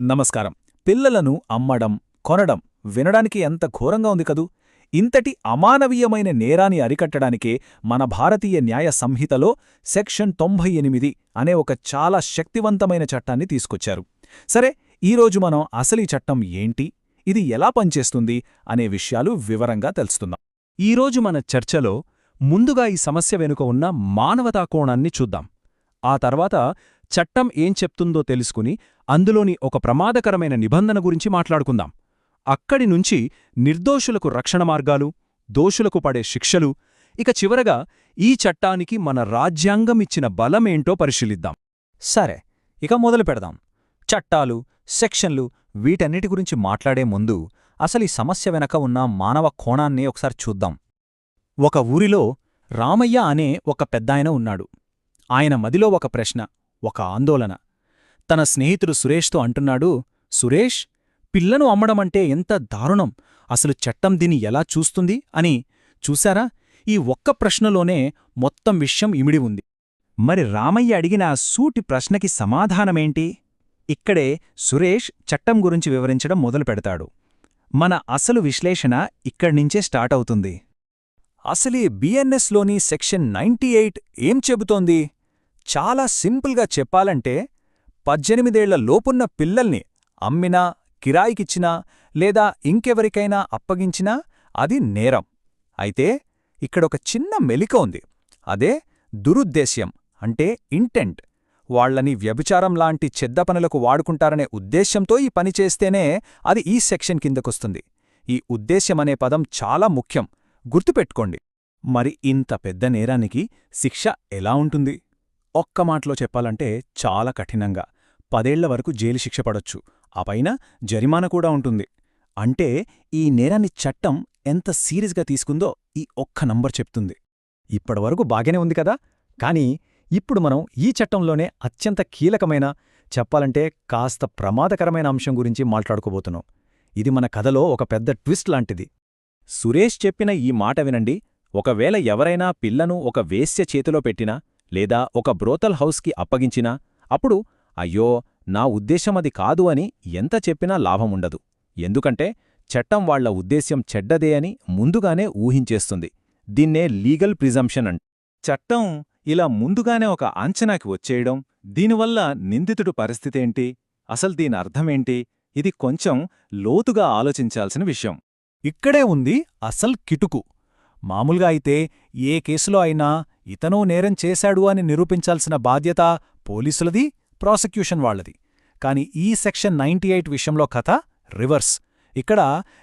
నమస్కారం. పిల్లలను అమ్మడం కొనడం వినడానికి ఎంత ఘోరంగా ఉంది కదూ! ఇంతటి అమానవీయమైన నేరాన్ని అరికట్టడానికే మన భారతీయ న్యాయ సంహితలో సెక్షన్ తొంభై ఎనిమిది అనే ఒక చాలా శక్తివంతమైన చట్టాన్ని తీసుకొచ్చారు. సరే ఈరోజు మనం అసలీ చట్టం ఏంటి? ఇది ఎలా పనిచేస్తుంది? అనే విషయాలు వివరంగా తెలుసుకుందాం. ఈరోజు మన చర్చలో ముందుగా ఈ సమస్య వెనుక ఉన్న మానవతా కోణాన్ని చూద్దాం. ఆ తర్వాత చట్టం ఏం చెప్తుందో తెలుసుకుని అందులోని ఒక ప్రమాదకరమైన నిబంధన గురించి మాట్లాడుకుందాం. అక్కడి నుంచి నిర్దోషులకు రక్షణ మార్గాలు దోషులకు పడే శిక్షలు ఇక చివరగా ఈ చట్టానికి మన రాజ్యాంగం ఇచ్చిన బలమేంటో పరిశీలిద్దాం. సరే ఇక మొదలు పెడదాం. చట్టాలు సెక్షన్లు వీటన్నిటి గురించి మాట్లాడే ముందు అసలు ఈ సమస్య వెనక ఉన్న మానవ కోణాన్ని ఒకసారి చూద్దాం. ఒక ఊరిలో రామయ్య అనే ఒక పెద్దాయన ఉన్నాడు. ఆయన మదిలో ఒక ప్రశ్న. ఒక ఆందోళన. తన స్నేహితుడు సురేష్తో అంటున్నాడు సురేష్ పిల్లను అమ్మడమంటే ఎంత దారుణం! అసలు చట్టం దీన్ని ఎలా చూస్తుంది? అని. చూశారా? ఈ ఒక్క ప్రశ్నలోనే మొత్తం విషయం ఇమిడి ఉంది. మరి రామయ్య అడిగిన సూటి ప్రశ్నకి సమాధానమేంటి? ఇక్కడే సురేష్ చట్టం గురించి వివరించడం మొదలుపెడతాడు మన అసలు విశ్లేషణ ఇక్కడ్నించే స్టార్ట్ అవుతుంది. అసలీ బిఎన్ఎస్లోని సెక్షన్ నైంటీ ఎయిట్ ఏం చెబుతోంది? చాలా సింపుల్గా చెప్పాలంటే పద్దెనిమిదేళ్ళ లోపున్న పిల్లల్ని అమ్మినా కిరాయికిచ్చినా లేదా ఇంకెవరికైనా అప్పగించినా అది నేరం. అయితే ఇక్కడొక చిన్న మెలిక ఉంది. అదే దురుద్దేశ్యం అంటే ఇంటెంట్. వాళ్ళని వ్యభిచారం లాంటి చెడ్డ పనులకు వాడుకుంటారనే ఉద్దేశ్యంతో ఈ పని చేస్తేనే అది ఈ సెక్షన్ కిందకొస్తుంది. ఈ ఉద్దేశ్యమనే పదం చాలా ముఖ్యం. గుర్తుపెట్టుకోండి. మరి ఇంత పెద్ద నేరానికి శిక్ష ఎలా ఉంటుంది? ఒక్క మాటలో చెప్పాలంటే చాలా కఠినంగా. పదేళ్ళ వరకు జైలు శిక్ష పడొచ్చు. ఆపైన జరిమానా కూడా ఉంటుంది. అంటే ఈ నేరాన్ని చట్టం ఎంత సీరియస్గా తీసుకుందో ఈ ఒక్క నంబర్ చెప్తుంది. ఇప్పటివరకు బాగానే ఉంది కదా! కానీ ఇప్పుడు మనం ఈ చట్టంలోనే అత్యంత కీలకమైన చెప్పాలంటే కాస్త ప్రమాదకరమైన అంశం గురించి మాట్లాడుకోబోతున్నాం. ఇది మన కథలో ఒక పెద్ద ట్విస్ట్ లాంటిది. సురేష్ చెప్పిన ఈ మాట వినండి. ఒకవేళ ఎవరైనా పిల్లను ఒక వేశ్య చేతిలో పెట్టినా లేదా ఒక బ్రోతల్ హౌస్కి అప్పగించినా అప్పుడు అయ్యో నా ఉద్దేశమది కాదు అని ఎంత చెప్పినా లాభముండదు. ఎందుకంటే చట్టం వాళ్ళ ఉద్దేశ్యం చెడ్డదే అని ముందుగానే ఊహించేస్తుంది. దీన్నే లీగల్ ప్రిజంప్షన్ అంట. చట్టం ఇలా ముందుగానే ఒక అంచనాకి వచ్చేయడం దీనివల్ల నిందితుడు పరిస్థితేంటి అసలు దీని అర్థమేంటి ఇది కొంచెం లోతుగా ఆలోచించాల్సిన విషయం. ఇక్కడే ఉంది అసల్ కిటుకు. మామూలుగా అయితే ఏ కేసులో అయినా ఇతనూ నేరం చేశాడు అని నిరూపించాల్సిన బాధ్యత పోలీసులది ప్రాసిక్యూషన్ వాళ్ళది కాని ఈ సెక్షన్ నైంటీ ఎయిట్ విషయంలో కథ రివర్స్. ఇక్కడ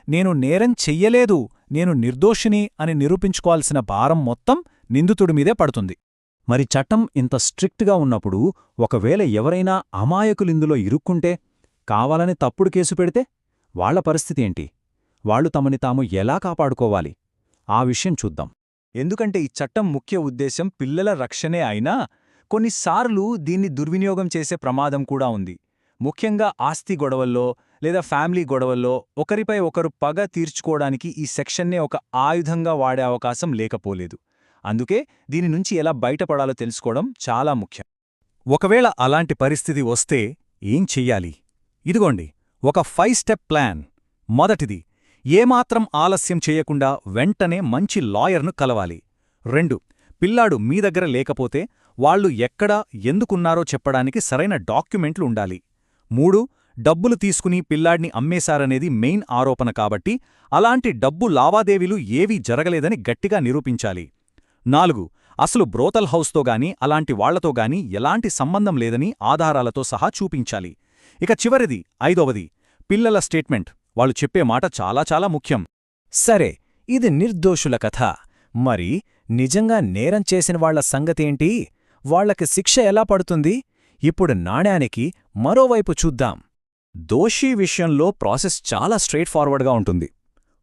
నేను నేరం చెయ్యలేదు నేను నిర్దోషిని అని నిరూపించుకోవాల్సిన భారం మొత్తం నిందితుడిమీదే పడుతుంది. మరి చట్టం ఇంత స్ట్రిక్ట్గా ఉన్నప్పుడు ఒకవేళ ఎవరైనా అమాయకులిందులో ఇరుక్కుంటే కావాలని తప్పుడు కేసు పెడితే వాళ్ళ పరిస్థితి ఏంటి? వాళ్ళు తమని తాము ఎలా కాపాడుకోవాలి? ఆ విషయం చూద్దాం. ఎందుకంటే ఈ చట్టం ముఖ్య ఉద్దేశం పిల్లల రక్షణే అయినా కొన్నిసార్లు దీన్ని దుర్వినియోగం చేసే ప్రమాదం కూడా ఉంది. ముఖ్యంగా ఆస్తి గొడవల్లో లేదా ఫ్యామిలీ గొడవల్లో ఒకరిపై ఒకరు పగ తీర్చుకోవడానికి ఈ సెక్షన్నే ఒక ఆయుధంగా వాడే అవకాశం లేకపోలేదు. అందుకే దీని నుంచి ఎలా బయటపడాలో తెలుసుకోవడం చాలా ముఖ్యం. ఒకవేళ అలాంటి పరిస్థితి వస్తే ఏం చెయ్యాలి? ఇదిగోండి ఒక ఫైవ్ స్టెప్ ప్లాన్. మొదటిది ఏమాత్రం ఆలస్యం చేయకుండా వెంటనే మంచి లాయర్ను కలవాలి. రెండు పిల్లాడు మీ దగ్గర లేకపోతే వాళ్ళు ఎక్కడ ఎందుకున్నారో చెప్పడానికి సరైన డాక్యుమెంట్లు ఉండాలి. మూడు డబ్బులు తీసుకుని పిల్లాడ్ని అమ్మేశారనేది మెయిన్ ఆరోపణ కాబట్టి అలాంటి డబ్బు లావాదేవీలు ఏవీ జరగలేదని గట్టిగా నిరూపించాలి. నాలుగు అసలు బ్రోతల్ హౌస్తో గాని అలాంటి వాళ్ళతో గాని ఎలాంటి సంబంధం లేదని ఆధారాలతో సహా చూపించాలి. ఇక చివరిది ఐదవది పిల్లల స్టేట్మెంట్. వాళ్ళు చెప్పే మాట చాలా చాలా ముఖ్యం. సరే ఇది నిర్దోషుల కథ. మరి నిజంగా నేరం చేసిన వాళ్ళ సంగతేంటి? వాళ్ళకి శిక్ష ఎలా పడుతుంది? ఇప్పుడు నాణ్యానికి మరోవైపు చూద్దాం. దోషీ విషయంలో ప్రాసెస్ చాలా స్ట్రెయిట్ ఫార్వర్డ్గా ఉంటుంది.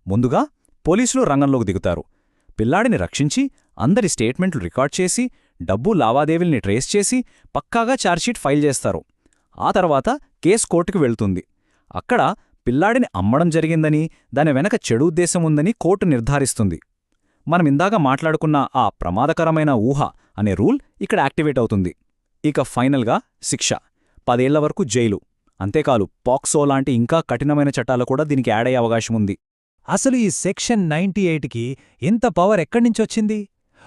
ముందుగా పోలీసులు రంగంలోకి దిగుతారు. పిల్లాడిని రక్షించి అందరి స్టేట్మెంట్లు రికార్డ్ చేసి డబ్బు లావాదేవీల్ని ట్రేస్ చేసి పక్కాగా ఛార్జ్షీట్ ఫైల్ చేస్తారు. ఆ తర్వాత కేసు కోర్టుకు వెళ్తుంది. అక్కడ పిల్లాడిని అమ్మడం జరిగిందని దాని వెనక చెడు ఉద్దేశం ఉందని కోర్టు నిర్ధారిస్తుంది. మనమిందాక మాట్లాడుకున్న ఆ ప్రమాదకరమైన ఊహ అనే రూల్ ఇక్కడ యాక్టివేట్ అవుతుంది. ఇక ఫైనల్గా శిక్ష. పదేళ్ళ వరకు జైలు. అంతేకాదు పాక్సో లాంటి ఇంకా కఠినమైన చట్టాలు కూడా దీనికి యాడ్ అయ్యే అవకాశం ఉంది. అసలు ఈ సెక్షన్ నైంటీ ఎయిట్కి ఇంత పవర్ ఎక్కడ్నించొచ్చింది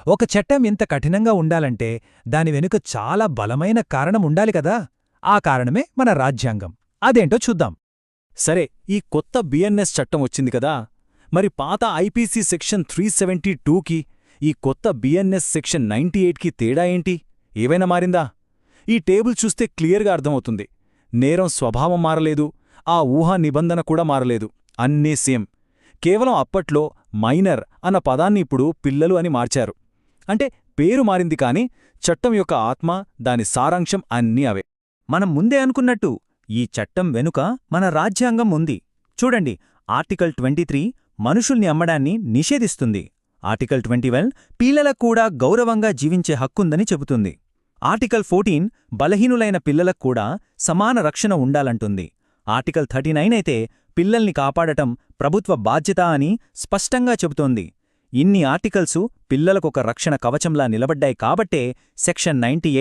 ఒక చట్టం ఇంత కఠినంగా ఉండాలంటే దాని వెనుక చాలా బలమైన కారణం ఉండాలి కదా? ఆ కారణమే మన రాజ్యాంగం. అదేంటో చూద్దాం. సరే ఈ కొత్త బిఎన్ఎస్ చట్టం వచ్చింది కదా. మరి పాత ఐపీసీ సెక్షన్ త్రీ సెవెంటీ టూకి ఈ కొత్త బిఎన్ఎస్ సెక్షన్ నైంటీ ఎయిట్కి తేడా ఏంటి? ఏవైనా మారిందా? ఈ టేబుల్ చూస్తే క్లియర్గా అర్థమవుతుంది. నేరం స్వభావం మారలేదు ఆ ఊహా నిబంధన కూడా మారలేదు. అన్నీ సేమ్. కేవలం అప్పట్లో మైనర్ అన్న పదాన్ని ఇప్పుడు పిల్లలు అని మార్చారు. అంటే పేరు మారింది కాని చట్టం యొక్క ఆత్మ దాని సారాంశం అన్నీ అవే. మనం ముందే అనుకున్నట్టు ఈ చట్టం వెనుక మన రాజ్యాంగం ఉంది. చూడండి ఆర్టికల్ ట్వంటీ త్రీ మనుషుల్ని అమ్మడాన్ని నిషేధిస్తుంది. ఆర్టికల్ ట్వంటీవెల్ పిల్లలకు కూడా గౌరవంగా జీవించే హక్కుందని చెబుతుంది. ఆర్టికల్ ఫోర్టీన్ బలహీనులైన పిల్లలకు కూడా సమాన రక్షణ ఉండాలంటుంది. ఆర్టికల్ థర్టీ అయితే పిల్లల్ని కాపాడటం ప్రభుత్వ బాధ్యత అని స్పష్టంగా చెబుతోంది. ఇన్ని ఆర్టికల్సు పిల్లలకొక రక్షణ కవచంలా నిలబడ్డాయి కాబట్టే సెక్షన్ నైంటీ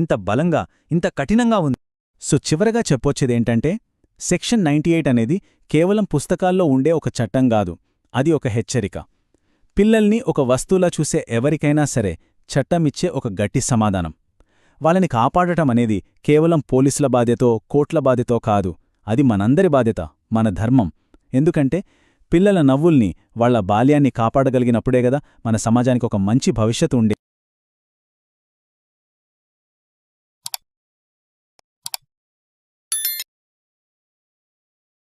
ఇంత బలంగా ఇంత కఠినంగా ఉంది. సో చివరగా చెప్పొచ్చేదేంటంటే సెక్షన్ నైంటీ ఎయిట్ అనేది కేవలం పుస్తకాల్లో ఉండే ఒక చట్టం కాదు అది ఒక హెచ్చరిక. పిల్లల్ని ఒక వస్తువులా చూసే ఎవరికైనా సరే చట్టమిచ్చే ఒక గట్టి సమాధానం. వాళ్ళని కాపాడటం అనేది కేవలం పోలీసుల బాధ్యతో కోట్ల బాధ్యతో కాదు అది మనందరి బాధ్యత మన ధర్మం. ఎందుకంటే పిల్లల నవ్వుల్ని వాళ్ళ బాల్యాన్ని కాపాడగలిగినప్పుడే గదా మన సమాజానికి ఒక మంచి భవిష్యత్తు ఉండే